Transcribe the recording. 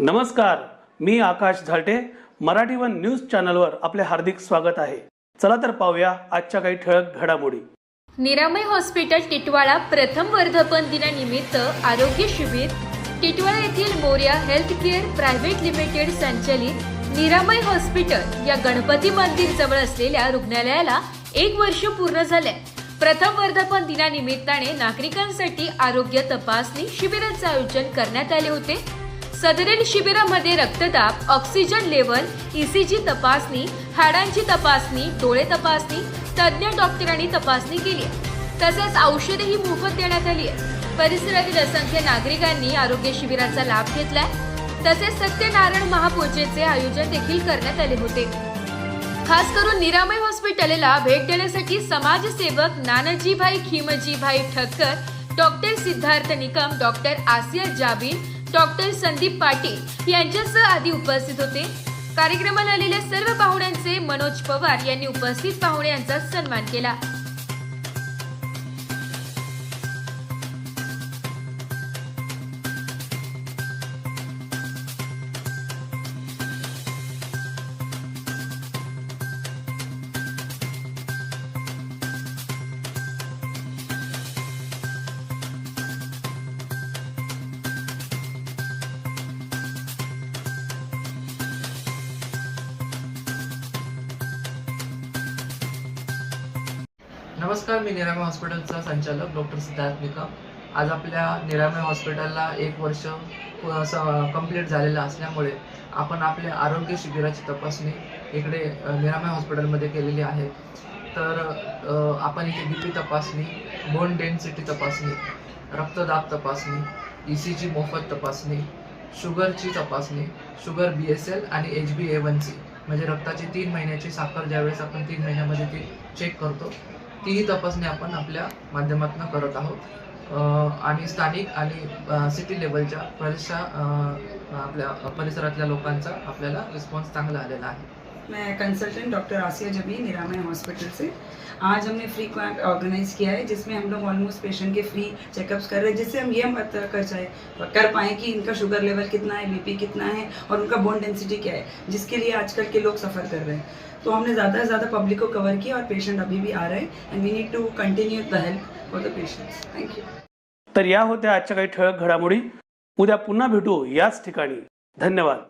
नमस्कार मी Akash Zalte. Marathi one news चॅनलवर आपले हार्दिक स्वागत आहे. चला तर पाहूया आजच्या काही ठळक घडामोडी. निरामय हॉस्पिटल टिटवाळा प्रथम वर्धापन दिनानिमित्त आरोग्य शिबिर. टिटवाळा येथील Morya health care private limited संचलित निरामय हॉस्पिटल या गणपती मंदिर जवळ असलेल्या रुग्णालयाला एक वर्ष पूर्ण झाले. प्रथम वर्धापन दिनानिमित्ताने नागरिकांसाठी आरोग्य तपासणी शिबिराचे आयोजन करण्यात आले होते. सदरील शिबिरामध्ये रक्तदाब ऑक्सिजन लेवल ईसीजी तपासणी हाडांची तपासणी डोळे तपासणी तज्ज्ञ डॉक्टरांनी तपासणी केली तसेच औषधेही मोफत देण्यात आली आहे. परिसरातील असंख्य नागरिकांनी आरोग्य शिबिराचा लाभ घेतलाय. तसेच सत्यनारायण महापूजेचे आयोजन देखील करण्यात आले होते. खास करून निरामय हॉस्पिटलला भेट देण्यासाठी समाजसेवक Nanajibhai Khimjibhai Thakkar doctor Siddharth Nikam doctor Asiya Jabeen doctor Sandeep Patil यांच्यासह आधी उपस्थित होते. कार्यक्रमाला आलेल्या सर्व पाहुण्यांचे मनोज पवार यांनी उपस्थित पाहुण्यांचा सन्मान केला. नमस्कार मी निरामय हॉस्पिटलचा संचालक डॉक्टर सिद्धार्थ निकम. आज आपल्या निरामय हॉस्पिटलला एक वर्ष कंप्लीट झालेलं असल्यामुळे आपण आपल्या आरोग्य शिबिराची तपासणी इकडे निरामय हॉस्पिटलमध्ये केलेली आहे. तर आपण इथे बी पी तपासणी बोन डेन्सिटी तपासणी रक्तदाब तपासणी ई सी जी मोफत तपासणी शुगरची तपासणी शुगर बी एस एल आणि H B A one C म्हणजे रक्ताची तीन महिन्याची साखर ज्यावेळेस आपण तीन महिन्यामध्ये ती चेक करतो तीही तपासणी आपण आपल्या माध्यमातून करत आहोत. आणि स्थानिक आणि सिटी लेवलच्या बऱ्याचशा आपल्या परिसरातल्या लोकांचा आपल्याला रिस्पॉन्स चांगला आलेला आहे. मैं कंसल्टेंट डॉक्टर आसिया जबी निरामय हॉस्पिटल से। आज हमने फ्री कैंप ऑर्गेनाइज किया है, जिसमें हम लोग ऑलमोस्ट पेशेंट के फ्री चेकअप्स कर रहे हैं, जिससे हम ये पता कर चाहे, कर पाएँ कि इनका शुगर लेवल कितना है बीपी कितना है, और उनका बोन डेंसिटी क्या है, जिसके लिए आजकल के लोग सफ़र कर रहे हैं। तो हमने ज़्यादा से ज़्यादा पब्लिक को कवर किया और पेशेंट अभी भी आ रहे हैं and we need to continue the help for the patients thank you तर या होत्या आजच्या काही ठळक घडामोडी. उद्या पुन्हा भेटू याच ठिकाणी. धन्यवाद.